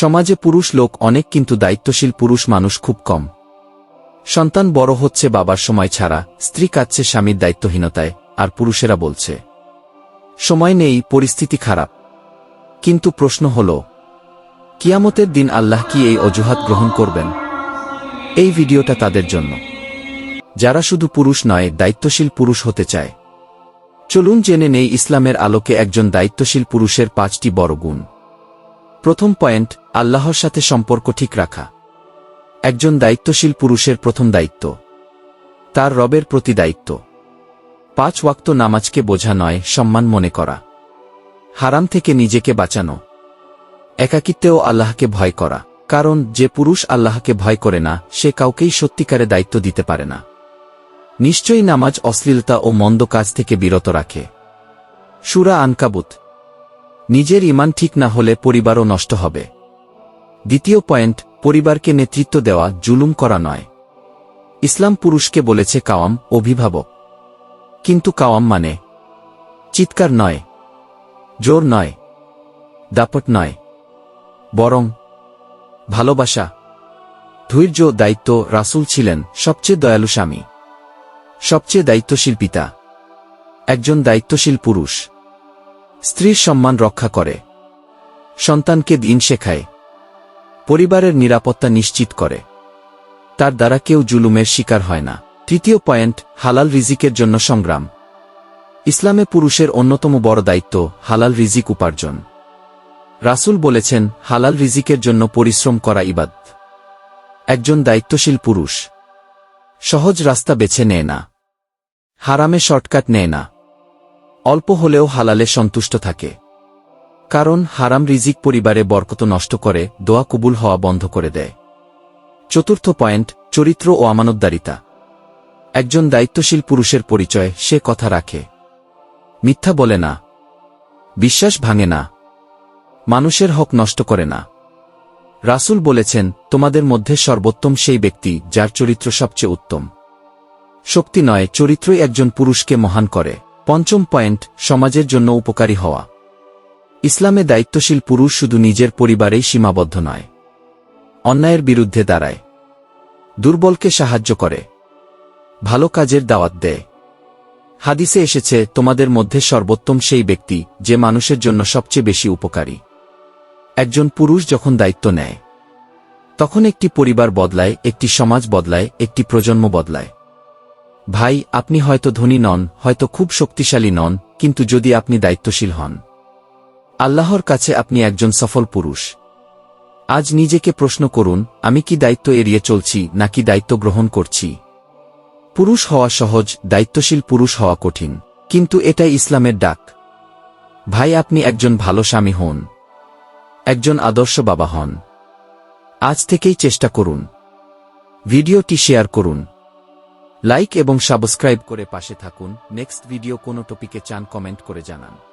সমাজে পুরুষ লোক অনেক কিন্তু দায়িত্বশীল পুরুষ মানুষ খুব কম। সন্তান বড় হচ্ছে বাবার সময় ছাড়া, স্ত্রী কাচ্ছে স্বামীর দায়িত্বহীনতায়, আর পুরুষেরা বলছে, সময় নেই, পরিস্থিতি খারাপ। কিন্তু প্রশ্ন হল, কিয়ামতের দিন আল্লাহ কি এই অজুহাত গ্রহণ করবেন? এই ভিডিওটা তাদের জন্য। যারা শুধু পুরুষ নয়, দায়িত্বশীল পুরুষ হতে চায়। চলুন জেনে নেই ইসলামের আলোকে একজন দায়িত্বশীল পুরুষের পাঁচটি বড় গুণ। প্রথম পয়েন্ট, আল্লাহর সাথে সম্পর্ক ঠিক রাখা। একজন দায়িত্বশীল পুরুষের প্রথম দায়িত্ব। তার রবের প্রতি দায়িত্ব। পাঁচ ওয়াক্ত নামাজকে বোঝা নয়, সম্মান মনে করা। হারাম থেকে নিজেকে বাঁচানো। একাকিত্বেও আল্লাহকে ভয় করা। কারণ, যে পুরুষ আল্লাহকে ভয় করে না, সে কাউকেই সত্যিকারে দায়িত্ব দিতে পারে না। নিশ্চয়ই নামাজ অশ্লীলতা ও মন্দ কাজ থেকে বিরত রাখে। সুরা আনকাবুত। নিজের ইমান ঠিক না হলে পরিবারও নষ্ট হবে। দ্বিতীয় পয়েন্ট, পরিবারকে নেতৃত্ব দেওয়া জুলুম করা নয়। ইসলাম পুরুষকে বলেছে কাওয়াম অভিভাবক। কিন্তু কাওয়াম মানে? চিৎকার নয়। জোর নয়। দাপট নয়। বরং ভালোবাসা। ধৈর্য দায়িত্ব রাসূল ছিলেন সবচেয়ে দয়ালু স্বামী। সবচেয়ে দায়িত্বশীল পিতা। একজন দায়িত্বশীল পুরুষ। স্ত্রীর সম্মান রক্ষা করে। সন্তানকে দিন শেখায়। পরিবারের নিরাপত্তা নিশ্চিত করে। তার দ্বারা কেউ জুলুমের শিকার হয় না। তৃতীয় পয়েন্ট, হালাল রিজিকের জন্য সংগ্রাম। ইসলামে পুরুষের অন্যতম বড় দায়িত্ব, হালাল রিজিক উপার্জন। রাসুল বলেছেন, হালাল রিজিকের জন্য পরিশ্রম করা ইবাদ একজন দায়িত্বশীল পুরুষ। সহজ রাস্তা বেছে নেয় না। হারামে শর্টকাট নেয় না। অল্প হলেও হালালে সন্তুষ্ট থাকে। কারণ হারাম রিজিক পরিবারে বরকত নষ্ট করে, দোয়া কবুল হওয়া বন্ধ করে দেয়। চতুর্থ পয়েন্ট, চরিত্র ও আমানতদারিতা। একজন দায়িত্বশীল পুরুষের পরিচয়, সে কথা রাখে। মিথ্যা বলে না। বিশ্বাস ভাঙে না। মানুষের হক নষ্ট করে না। রাসূল বলেছেন, তোমাদের মধ্যে সর্বোত্তম সেই ব্যক্তি, যার চরিত্র সবচেয়ে উত্তম। শক্তি নয়, চরিত্রই একজন পুরুষকে মহান করে। পঞ্চম পয়েন্ট, সমাজের জন্য উপকারী হওয়া। ইসলামে দায়িত্বশীল পুরুষ শুধু নিজের পরিবারেই সীমাবদ্ধ নয়। অন্যায়ের বিরুদ্ধে দাঁড়ায়। দুর্বলকে সাহায্য করে। ভালো কাজের দাওয়াত দেয়। হাদিসে এসেছে, তোমাদের মধ্যে সর্বোত্তম সেই ব্যক্তি যে মানুষের জন্য সবচেয়ে বেশি উপকারী। একজন পুরুষ যখন দায়িত্ব নেয়, তখন একটি পরিবার বদলায়, একটি সমাজ বদলায়, একটি প্রজন্ম বদলায়। ভাই, আপনি হয়তো ধনী নন, হয়তো খুব শক্তিশালী নন, কিন্তু যদি আপনি দায়িত্বশীল হন। আল্লাহর কাছে আপনি একজন সফল পুরুষ। আজ নিজেকে প্রশ্ন করুন, আমি কি দায়িত্ব এড়িয়ে চলছি, নাকি দায়িত্ব গ্রহণ করছি? পুরুষ হওয়া সহজ, দায়িত্বশীল পুরুষ হওয়া কঠিন, কিন্তু এটাই ইসলামের ডাক। ভাই, আপনি একজন ভালো স্বামী হন। একজন আদর্শ বাবা হন। আজ থেকেই চেষ্টা করুন। ভিডিওটি শেয়ার করুন। লাইক এবং সাবস্ক্রাইব করে পাশে থাকুন। নেক্সট ভিডিও কোনো টপিকে চান কমেন্ট করে জানান।